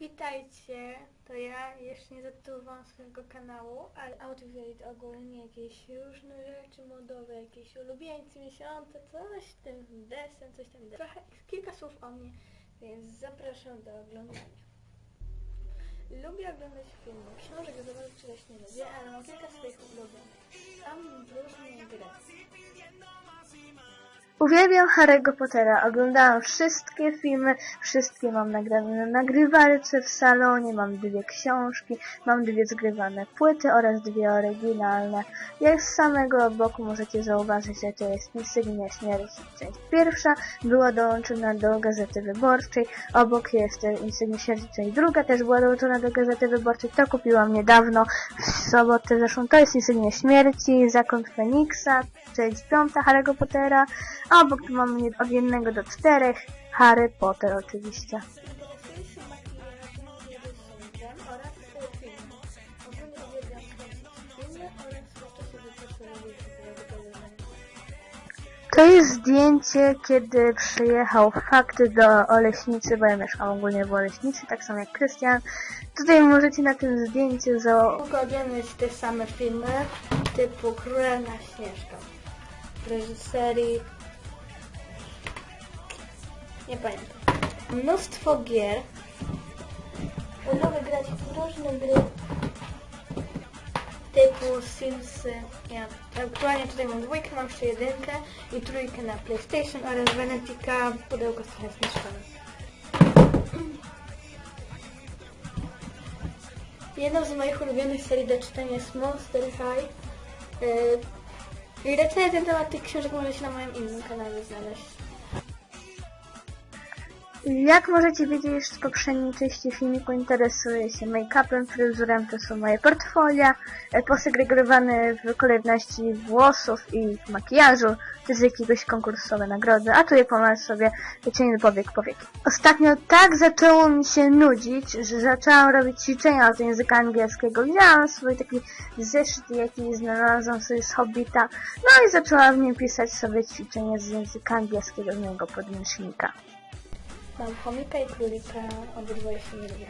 Witajcie, to ja jeszcze nie zatytułowałam swojego kanału, ale Outfit ogólnie jakieś różne rzeczy modowe, jakieś ulubieńcy miesiąca, coś tym desen, coś tam. Trochę, kilka słów o mnie, więc zapraszam do oglądania. Lubię oglądać filmy, książek zobaczyć też nie lubię, ale mam kilka swoich ulubionych. Tam różne gry. Uwielbiam Harry'ego Pottera. Oglądałam wszystkie filmy, wszystkie mam nagrane na nagrywalce w salonie, mam dwie książki, mam dwie zgrywane płyty oraz dwie oryginalne. Jak z samego boku możecie zauważyć, że to jest Insygnia Śmierci. Część pierwsza była dołączona do Gazety Wyborczej, obok jest Insygnia Śmierci, część druga też była dołączona do Gazety Wyborczej. To kupiłam niedawno, w sobotę zeszłą. To jest Insygnia Śmierci, Zakon Feniksa, część piąta Harry'ego Pottera, obok mamy od jednego do czterech. Harry Potter oczywiście. To jest zdjęcie, kiedy przyjechał Fakty do Oleśnicy, bo ja mieszkam ogólnie w Oleśnicy, tak samo jak Krystian. Tutaj możecie na tym zdjęciu za... Te same filmy typu Królewna Śnieżka w reżyserii nie pamiętam. Mnóstwo gier. Lubię grać w różne gry. Typu Simsy. Ja aktualnie tutaj mam dwójkę, mam jeszcze jedynkę i trójkę na PlayStation oraz Venetica. Pudełko trochę zniszczone Jedną z moich ulubionych serii do czytania jest Monster High. Yy, I recenzję na temat tych książek możecie na moim innym kanale znaleźć. Jak możecie wiedzieć z poprzedniej części filmiku, interesuję się make-upem, fryzurem, to są moje portfolia, e, posegregowane w kolejności włosów i makijażu, to jest jakiegoś konkursowe nagrody, a tu je pomaga sobie cień powiek powieki. Ostatnio tak zaczęło mi się nudzić, że zaczęłam robić ćwiczenia z języka angielskiego. Wzięłam swój taki zeszyt, jaki znalazłam sobie z Hobbita, no i zaczęłam w nim pisać sobie ćwiczenia z języka angielskiego z mojego podręcznika. Mam chomika i królika, obydwoje się nie lubię.